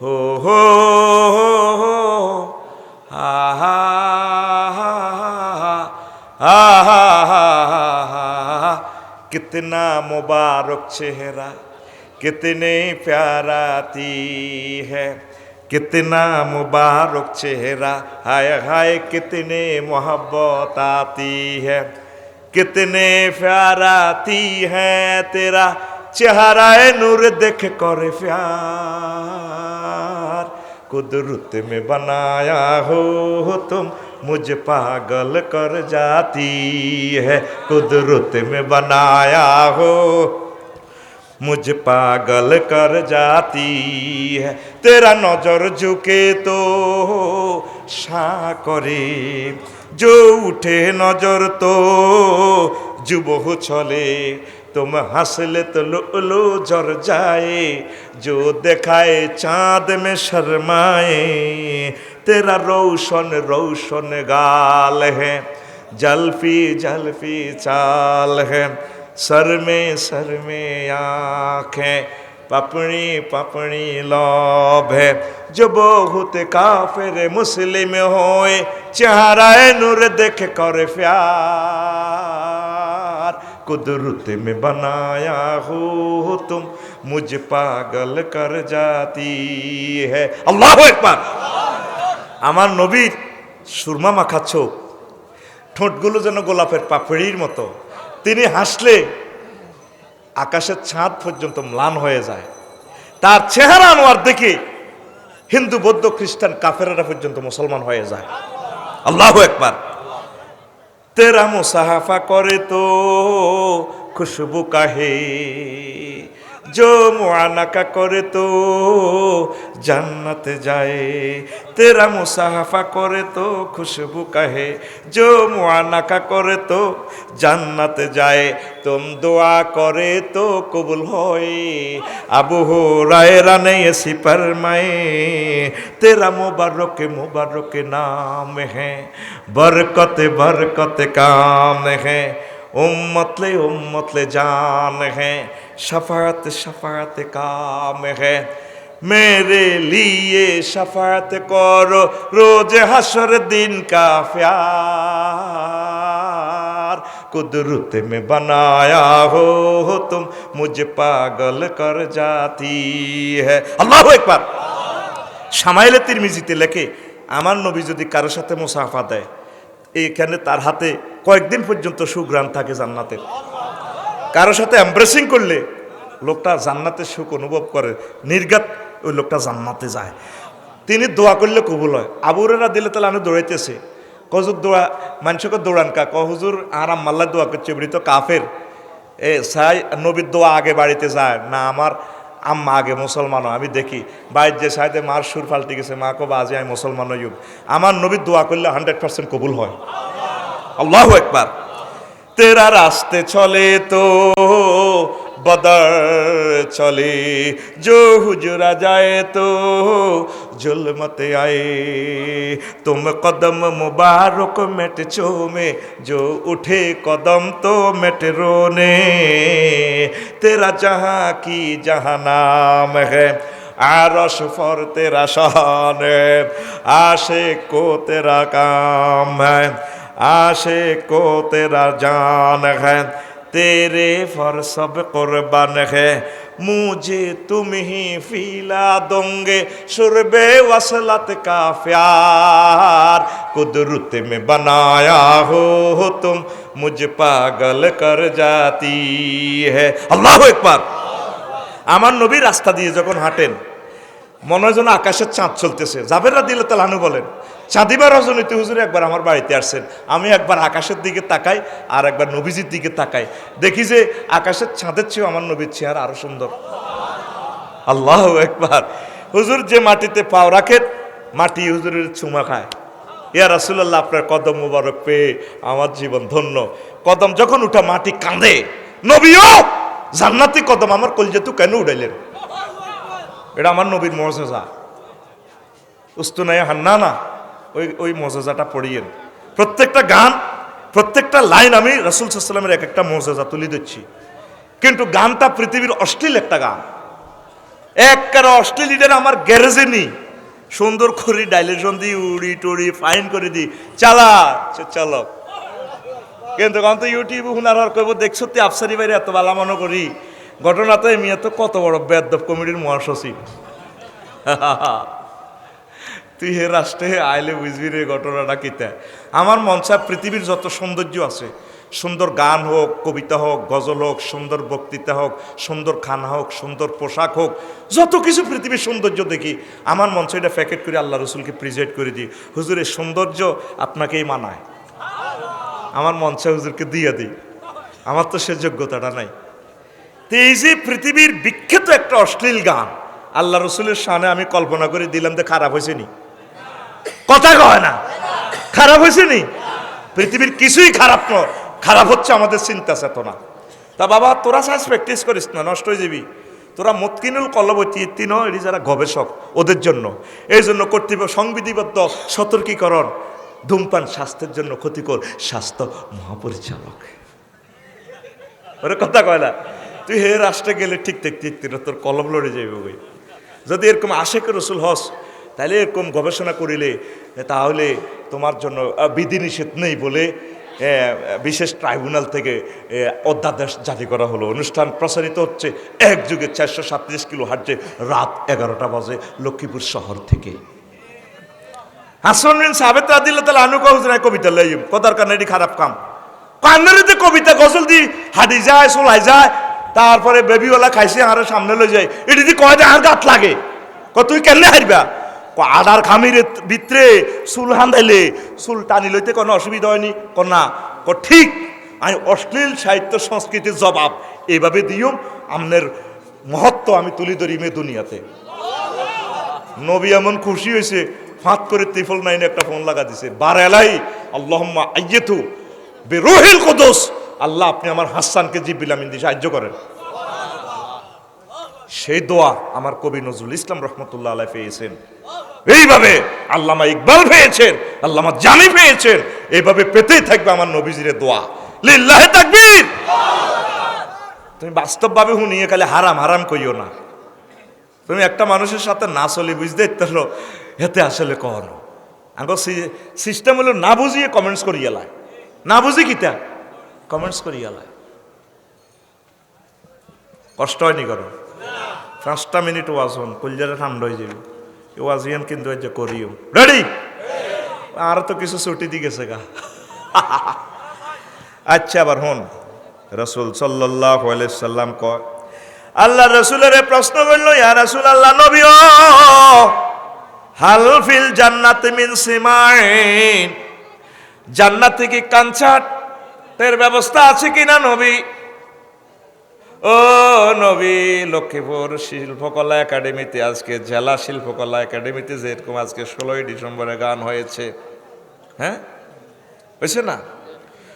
হো হো হো হো হা হা হা হা হা হা कितना मुबारक चेहरा कितने प्याराती है कितना मुबारक चेहरा हाय हाय कितने मोहब्बत आती है कितने प्याराती है तेरा चेहरा नूर देख कर प्यार कुदरत में बनाया हो तुम मुझ पागल कर जाती है कुदरत में बनाया हो मुझ पागल कर जाती है तेरा नजर झुके तो শাঁ করে जो उठे नजर तो जुबह चले तुम हंसले तो लो लो जर जाए जो दिखाए चांद में शर्माए तेरा रोशन रोशन गाल है जल्फी जल्फी चाल है सर में सर में आँखें पपड़ी पपड़ी लौभ है जो बहुत काफिर मुस्लिम होए चेहराए नूर देख कर प्यार कुदरत में बनाया हो तुम मुझ पागल कर जाती है अल्लाह একবার আমার নবীর সুরমা মাখা চোখ ঠোঁটগুলো যেন গোলাপের পাপড়ির মতো তিনি হাসলে আকাশের ছাদ পর্যন্ত ম্লান হয়ে যায় তার চেহারা আনোয়ার দেখে হিন্দু বৌদ্ধ খ্রিস্টান কাফেরেরা পর্যন্ত মুসলমান হয়ে যায় আল্লাহ একবার তেরা মুসাহাফা করে তো খুশবু কাহে। জমানাকা করে তো, জান্নাতে যায়। তেরা মুসাহাফা করে তো, খুশবু কাহে। জমানাকা করে তো, জান্নাতে যায়। তোম দোয়া করে তো, কবুল হয়। আবহ রায় রানে সিপার মায়ে তেরা মোবারকে মোবারকে নাম হ্যাঁ বরকতে বরকতে কাম হ্যাঁ उम्मतले उम्मतले जान है शफात शफात काम है मेरे लिए शफात करो रोज हशर दिन का प्यार कुदरत में बनाया हो तुम मुझे पागल कर जाती है अल्लाह একবার সামাইলে তিরমিজিতে লেখে আমার নবী যদি কারোর সাথে মুসাফা দেয় এইখানে তার হাতে কয়েকদিন পর্যন্ত সুগ্রাণ থাকে জান্নাতের কারোর সাথে এমব্রেসিং করলে লোকটা জান্নাতের সুখ অনুভব করে নির্গাত ওই লোকটা জান্নাতে যায়। তিনি দোয়া করলে কবুল হয়। আবুরেরা দিলে তাহলে আমি দৌড়াইতেছে। কজুর দোয়া মানুষকে দৌড়ান কা? কহজুর আর আম্মাল্লা দোয়া করছে বলি তো কাফের। এ, সাই, নবীর দোয়া আগে বাড়িতে যায়। না, আমার আম্মা আগে মুসলমান হয়। আমি দেখি, বাইর যে সাইডে মার সুর পাল্টে গেছে, মা কবা বাজে, আমি মুসলমান হইব আমার নবীর দোয়া করলে হান্ড্রেড পার্সেন্ট কবুল হয়। আল্লাহ একবার তেরা রাস্তে চলে তো বদর চলে जो हुजरा जाए तो जुल्मत आए तुम कदम मुबारक मेट में जो उठे कदम तो मेट रोने तेरा जहाँ की जहाँ नाम है आरश फर तेरा शान है आशे को तेरा काम है आशे को तेरा जान है तेरे फर सब कुर्बान है मुझे तुम ही फीला दोगे शुरबे वसलत का प्यार कुदरत में बनाया हो तुम मुझ पागल कर जाती है अल्लाह একবার আমার নবী রাস্তা দিয়ে যখন হাঁটেন মনে হয় যেন আকাশের চাঁদ চলতেছে। জাবেররা দিলে তালানু বলেন, চাঁদিবার রজনীতি হুজুরে একবার আমার বাড়িতে আসছেন। আমি একবার আকাশের দিকে তাকাই আর একবার নবীজির দিকে তাকাই। দেখি যে আকাশের চাঁদের চেয়েও আমার নবীর চেহারা আরও সুন্দর। আল্লাহ একবার। হুজুর যে মাটিতে পাও রাখেন মাটি হুজুরের চুমা খায়। ইয়া রাসুল্লাহ আপনার কদম মুবারক পেয়ে আমার জীবন ধন্য। কদম যখন উঠা, মাটি কাঁদে। নবীও, জান্নাতি কদম আমার কলজেতু কেন উড়াইলেন? এটা আমার নবীর মজেজা। উস্তুনায় হান্না না ওই ওই মজেজাটা পড়িয়েন। প্রত্যেকটা গান, প্রত্যেকটা লাইন আমি রসুল সাল্লামের এক একটা মজেজা তুলে দিচ্ছি কিন্তু গানটা পৃথিবীর অশ্লীল একটা গান। এক কারও অস্ট্রেলিয়ার আমার গ্যারেজে নি সুন্দর করে ডাইলেশন দিই, উড়ি টুড়ি ফাইন করে দিই। চালা সে চলো কিন্তু কারণ তো ইউটিউব হুনার আর কইব, দেখছ তুই আফসারি বাইরে এত ভালো মনে করি? ঘটনা তো এমনি তো কত বড় বেদব কমিটির মহাসচিব। তুই হে রাষ্ট্রে আইলে বুঝবি রে ঘটনাটা কিতা। আমার মনসা পৃথিবীর যত সৌন্দর্য আছে, সুন্দর গান হোক, কবিতা হোক, গজল হোক, সুন্দর বক্তৃতা হোক, সুন্দর খানা হোক, সুন্দর পোশাক হোক, যত কিছু পৃথিবীর সৌন্দর্য দেখি, আমার মঞ্চ এটা প্যাকেট করে আল্লাহ রসুলকে প্রিজাইড করে দিই। হুজুরের সৌন্দর্য আপনাকেই মানায়। আমার মঞ্চে হুজুরকে দিয়ে দিই। আমার তো সে যোগ্যতাটা নাই। এই যে পৃথিবীর বিখ্যাত একটা অশ্লীল গান, আল্লাহ রসুলের সামনে আমি কল্পনা করে দিলাম যে খারাপ হয়েছে নি। কথা কয় না। খারাপ হয়েছে নি? পৃথিবীর কিছুই খারাপ নয়। খারাপ হচ্ছে আমাদের চিন্তা চেতনা। তা বাবা, তোরা সাজ প্র্যাকটিস করিস না, নষ্ট হয়ে যাবি। তোরা মতকিনুল কলবতী তিন এটি যারা গবেষক, ওদের জন্য। এই জন্য কর্তৃপক্ষ সংবিধিবদ্ধ সতর্কীকরণ, ধূমপান স্বাস্থ্যের জন্য ক্ষতিকর স্বাস্থ্য মহাপরিচালক। ওরে কথা কয় না। তুই হে রাষ্ট্রে গেলে ঠিক ঠিক ঠিক তোর কলম লড়ে যাইব বই যদি এরকম আশেক রসুল হস তাহলে এরকম গবেষণা করিলে তাহলে তোমার জন্য বিধিনিষেধ নেই বলে বিশেষ ট্রাইব্যুনাল থেকে অধ্যাদেশ জারি করা হলো। অনুষ্ঠান প্রসারিত হচ্ছে এক যুগে চারশো সাতত্রিশ কিলো হার্টে রাত এগারোটা বাজে লক্ষ্মীপুর শহর থেকে। হাসন বিন সাবেত রাদিল্লাহ তাআলা আনু কহুজ নাই কবিতা লাইম। কদার কারণে খারাপ কাম। কান্নারে যে কবিতা, গজল দি হাডি যায় সোলাই যায় তারপরে বেবিওয়ালা খাইছে, আর সামনে লই যায় এটি দি কয় আর গাত লাগে? ক তুই কেমনে হারবা ক আডার খামির ভিতরে চুল হান্দাইলে, চুল টানি লইতে কোনো অসুবিধা হয়নি। ক না। ক ঠিক, আমি অশ্লীল সাহিত্য সংস্কৃতির জবাব এইভাবে দিও আমনের মহত্ব আমি তুলি ধরি মে দুনিয়াতে। নবী এমন খুশি হয়েছে ফাঁক করে ত্রিফল নাইনে একটা ফোন লাগা দিছে বার এলাই আল্লাহম্মা আইয়েতু বে রোহিল কদোস। আল্লাহ, আপনি আমার হাসানকে জিবিল আমিন দিয়ে সাহায্য করেন। সেই দোয়া আমার কবি নজরুল ইসলাম রহমতুল্লাহ আলাই পেয়েছেন। এইভাবে আল্লামা ইকবাল পেয়েছেন, আল্লামা জানি পেয়েছেন, এইভাবে পেতেই থাকবে আমার নবীজির দোয়া। লিল্লাহে তাকবীর! তুমি বাস্তবভাবে হুনিয়ে খালি হারাম হারাম কইও না। তুমি একটা মানুষের সাথে না চলে বুঝতে ইত্যালো হেতে আসলে কর। আগে সিস্টেম হলো না বুঝিয়ে কমেন্টস করি এলায় না বুঝি কিতা? কমেন্টস করি এলায় কষ্ট হয়নি করো পাঁচটা মিনিট ওয়াজ হন, কলজারে ঠান্ডা হয়ে যাবে ওয়াজ ইয়ান কিন্তু এই যে করিও। রেডি আর তো কিছু ছুটি দি গেছে গা। আচ্ছা আবার হন। রসুল সাল্লাহ সাল্লাম কয়, আল্লাহ রসুলের প্রশ্ন করল, ইয়া রসুল আল্লাহ, নবী ও! হাল ফিল জান্নাত মিন সিমাইন? জান্নাতে কি কাঞ্চাটের ব্যবস্থা আছে কি না নবী? ও নবী, লক্ষ্মীপুর শিল্পকলা একাডেমিতে, আজকে জেলা শিল্পকলা একাডেমিতে যেরকম আজকে ষোলোই ডিসেম্বরে গান হয়েছে। হ্যাঁ? হয়েছে না?